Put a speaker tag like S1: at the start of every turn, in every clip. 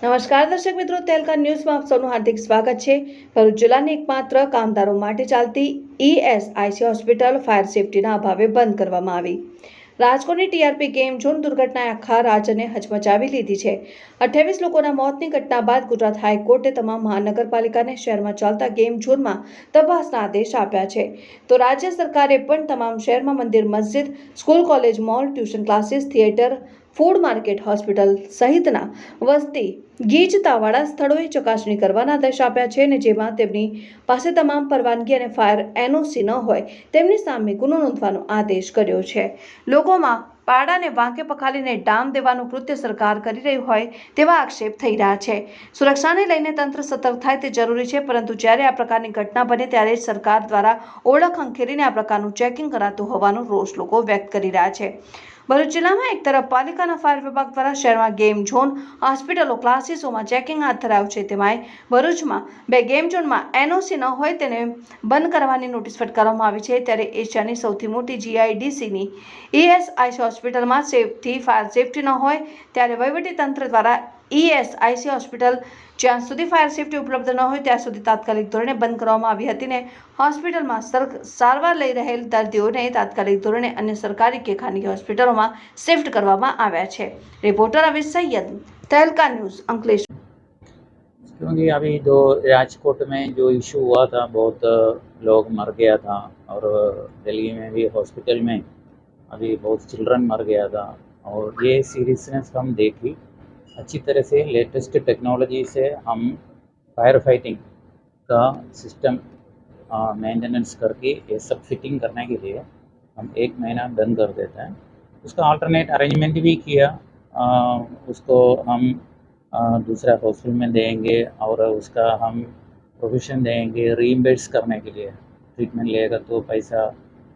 S1: નમસ્કાર દર્શક મિત્રો, તેલકા ન્યૂઝમાં આપ સૌનું હાર્દિક સ્વાગત છે. ભરૂચ જિલ્લાની એકમાત્ર કામદારો માટે ચાલતી ઈએસઆઈસી હોસ્પિટલ ફાયર સેફટીના અભાવે બંધ કરવામાં આવી. રાજકોટની ટીઆરપી ગેમ ઝોન દુર્ઘટનાએ આખા રાજ્યને હચમચાવી લીધી છે. અઠ્યાવીસ લોકોના મોતની ઘટના બાદ ગુજરાત હાઈકોર્ટે તમામ મહાનગરપાલિકાને શહેરમાં ચાલતા ગેમ ઝોનમાં તપાસના આદેશ આપ્યા છે. તો રાજ્ય સરકારે પણ તમામ શહેરમાં મંદિર, મસ્જિદ, school, college, mall, tuition classes, theatre food market hospital સહિતના વસ્તી ગીચતાવાળા સ્થળોએ ચકાસણી કરવાના આદેશ આપ્યા છે અને જેમાં તેમની પાસે તમામ પરવાનગી અને ફાયર એનઓસી ન હોય, તેમની સામે ગુનો નોંધવાનો આદેશ કર્યો છે. લોકોમાં પાડાને વાંકે પખાલીને ડામ દેવાનું કૃત્ય સરકાર કરી રહી હોય તેવા આક્ષેપ થઈ રહ્યા છે. સુરક્ષાને લઈને તંત્ર સતર્ક થાય તે જરૂરી છે, પરંતુ જ્યારે આ પ્રકારની ઘટના બને ત્યારે સરકાર દ્વારા ઓળખ અંખેરીને આ પ્રકારનું ચેકિંગ કરાતું હોવાનો રોષ લોકો વ્યક્ત કરી રહ્યા છે. ભરૂચ જિલ્લામાં એક તરફ પાલિકાના ફાયર વિભાગ દ્વારા શહેરમાં ગેમ ઝોન, હોસ્પિટલો, ક્લાસીસોમાં ચેકિંગ હાથ ધરાયું છે. તેમાંય ભરૂચમાં બે ગેમ ઝોનમાં એનઓસી ન હોય તેને બંધ કરવાની નોટિસ ફટકારવામાં આવી છે. ત્યારે એશિયાની સૌથી મોટી જીઆઈડીસીની ઈએસઆઈસી હોસ્પિટલમાં સેફટી ફાયર સેફટી ન હોય ત્યારે વહીવટી તંત્ર દ્વારા ઈએસઆઈસી હોસ્પિટલ જ્યાં સુધી ફાયર સેફટી ઉપલબ્ધ ન હોય ત્યાં સુધી તાત્કાલિક ધોરણે બંધ કરવામાં આવી હતી ને હોસ્પિટલમાં સર- સારવાર લઈ રહેલ દર્દીઓને તાત્કાલિક ધોરણે અન્ય સરકારી કે ખાનગી હોસ્પિટલોમાં શિફ્ટ કરવામાં આવ્યા છે રિપોર્ટર અવિશ સૈયદ તહેલકા ન્યૂઝ અંકલેશ
S2: क्योंकि अभी जो राजकोट में जो इशू हुआ था बहुत लोग मर गया था और दिल्ली में भी हॉस्पिटल में अभी बहुत चिल्ड्रन मर गया था और ये सीरियसनेस हम देखी। अच्छी तरह से लेटेस्ट टेक्नोलॉजी से हम फायर फाइटिंग का सिस्टम मेंटेनेंस करके ये सब फिटिंग करने के लिए हम एक महीना बंद कर देते हैं। उसका अल्टरनेट अरेंजमेंट भी किया आ, उसको हम आ, दूसरा हॉस्पिटल में देंगे और उसका हम प्रोविशन देंगे रीइम्बर्स करने के लिए। ट्रीटमेंट लेगा तो पैसा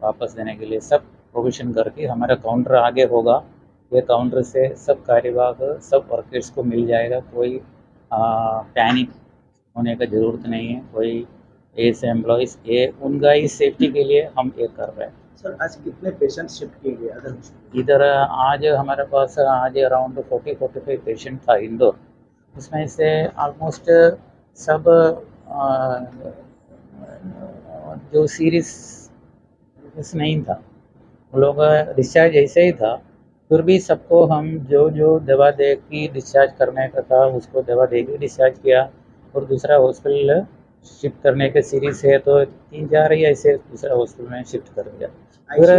S2: वापस देने के लिए सब प्रोविशन करके हमारा काउंटर आगे होगा। ये काउंटर से सब कार्यवाहक सब वर्कर्स को मिल जाएगा। कोई पैनिक होने का ज़रूरत नहीं है। कोई ऐसे एम्प्लॉयज़ ये उनका ही सेफ्टी के लिए हम ये कर रहे हैं।
S3: सर आज कितने पेशेंट शिफ्ट किए गए अदर
S2: इधर आज हमारे पास आज around forty forty five patient था इंदौर। उसमें से ऑलमोस्ट सब अ, जो सीरियस नहीं था। वो लोग डिस्चार्ज ऐसे ही था फिर भी सबको हम जो जो दवा दे के डिस्चार्ज करने का था उसको दवा दे के डिस्चार्ज किया। और दूसरा हॉस्पिटल शिफ्ट करने के सीरीज़ है तो तीन चार ही ऐसे दूसरा हॉस्पिटल में शिफ्ट कर दिया। फिर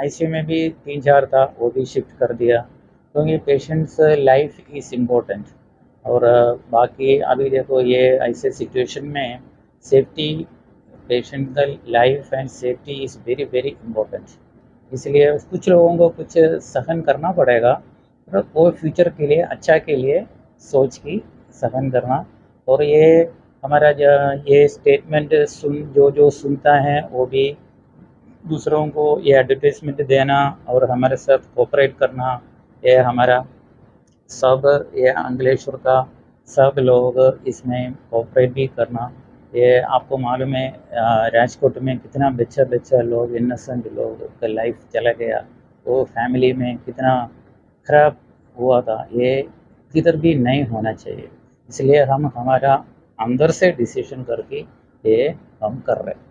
S2: आईसीयू में भी तीन चार था वो भी शिफ्ट कर दिया। क्योंकि पेशेंट्स लाइफ इज़ इम्पोर्टेंट और बाकी अभी देखो ये ऐसे सिचुएशन में सेफ्टी पेशेंट का life and safety is very very important इसलिए कुछ लोगों को कुछ सहन करना पड़ेगा पर वो फ्यूचर के लिए अच्छा के लिए सोच की सहन करना। और ये हमारा ये स्टेटमेंट सुन, जो जो सुनता है, वो भी दूसरों को ये एडवर्टाइजमेंट देना और हमारे साथ कोऑपरेट करना, ये हमारा सब, ये अंकलेश्वर का सब लोग इसमें कोऑपरेट भी करना। ये आपको मालूम है अ, राजकोट में कितना बच्चा बच्चा लोग इनोसेंट लोग का लाइफ चला गया वो फैमिली में कितना खराब हुआ था ये किधर भी नहीं होना चाहिए इसलिए हम हमारा अंदर से डिसीजन करके ये हम कर रहे हैं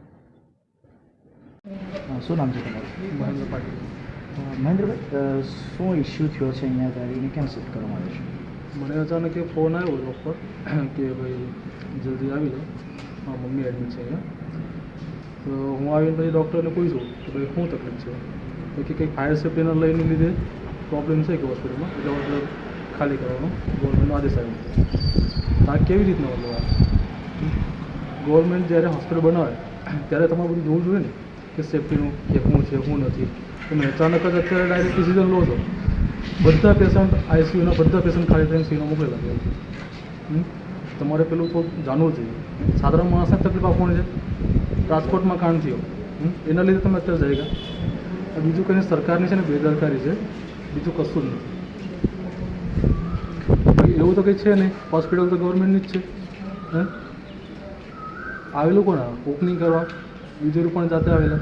S4: હા, શું નામ છે તમારું
S3: મહેન્દ્ર પાટીલ
S4: અ, મહેન્દ્રભાઈ અ, શું ઇસ્યુ થયો છે અહીંયા ગાડીને કેમ શિફ્ટ કરવામાં આવે છે
S3: મને અચાનક એક ફોન આવ્યો જોબ પર કે ભાઈ જલ્દી આવી જાઓ મારા મમ્મી એડમિટ છે અહીંયા. તો હું આવીને પછી ડૉક્ટરને પૂછ્યું કે ભાઈ શું તકલીફ છે? તો કંઈક ફાયર સેફ્ટીના લઈને લીધે પ્રોબ્લેમ છે કે હોસ્પિટલમાં એટલે મતલબ ખાલી કરવાનો. ગવર્મેન્ટનો આદેશ આવ્યો આ કેવી રીતના મતલબ ગવર્મેન્ટ જ્યારે હોસ્પિટલ બનાવે, ત્યારે તમારે બધું જોવું જોઈએ ને કે સેફ્ટીનું કે શું છે, શું નથી. તમે અચાનક જ અત્યારે ડાયરેક્ટ ડિસિઝન લો છો. બધા પેશન્ટ આઈસીયુના બધા પેશન્ટ ખાલી થઈને સીનો મોકલેલા છે? તમારે પેલું તો જાણવું જોઈએ. સાધારણ માણસને તકલીફ આપવાની છે. રાજકોટમાં કાંડ થયો. એના લીધે તમે અત્યારે જઈ ગયા બીજું કંઈ સરકારની છે ને બેદરકારી છે? બીજું કશું જ નથી. એવું તો કંઈ છે નહીં. હોસ્પિટલ તો ગવર્મેન્ટની જ છે. હે? આવેલું કોણ ઓપનિંગ કરવા. બીજું પણ જાતે આવેલા.